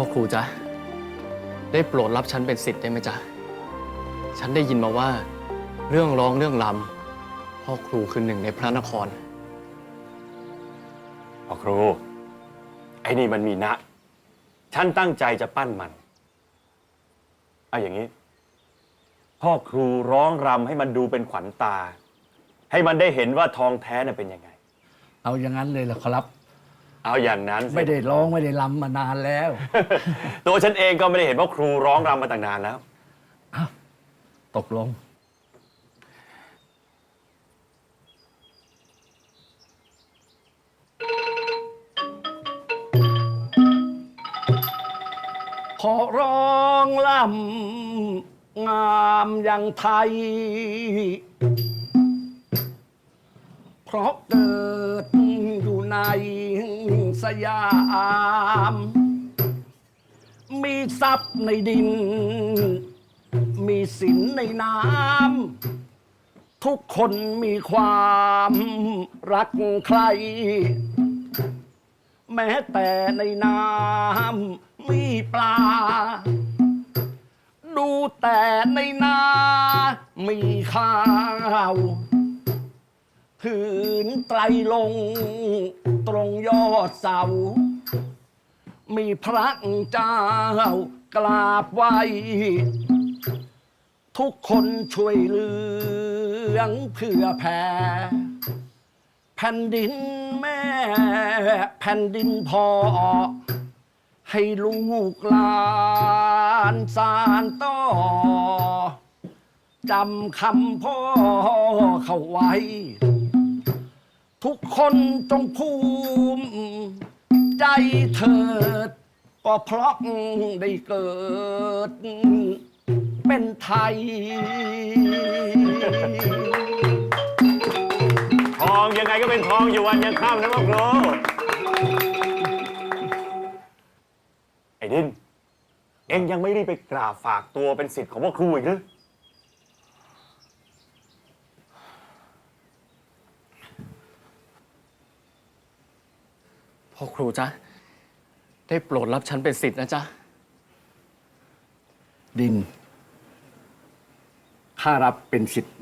พ่อครูจ๊ะ ได้โปรดรับฉันเป็นสิทธิ์ได้ไหมจ๊ะ ฉันได้ยินมาว่า เรื่องร้องเรื่องลำพ่อครูคือหนึ่งในพระนคร พ่อครู ไอ้นี่มันมีนะ ฉันตั้งใจจะปั้นมันเอาอย่างนี้ พ่อครูร้องรำให้มันดูเป็นขวัญตา ให้มันได้เห็นว่าทองแท้น่ะเป็นยังไง เอาอย่างนั้นเลยเหรอครับ เอาอย่างนั้นสิไม่ได้ร้องไม่ได้รำมานานแล้ว ตัวฉันเองก็ไม่ได้เห็นว่าครูร้องรำมาตั้งนานแล้ว ตกลง ขอร้องล่ำงามอย่างไทย เพราะเกิดอยู่ใน สยาม มีทรัพย์ในดิน มีสินในน้ำ ทุกคนมีความรักใคร แม้แต่ในน้ำมีปลา ดูแต่ในนา มีข้าว ผืนไตรลง ตรงยอดเสา มีพระเจ้ากราบไหวทุกคนช่วยเหลืองเพื่อแผ่ แผ่นดินแม่ แผ่นดินพ่อให้ลูกหลานสานต่อจำคำพ่อเขาไว้ ทุกคนจงภูมิใจเถิด ก็เพราะได้เกิด เป็นไทย ทองยังไงก็เป็นทองอยู่วันยังค่ำนะพ่อครูไอ้ดิน เอ็งยังไม่รีบไปกราบฝากตัวเป็นสิทธิ์ของพ่อครูอีกหรือ พ่อครูจ๊ะ ได้โปรดรับฉันเป็นสิทธิ์นะจ๊ะ ดิน ข้ารับเป็นสิทธิ์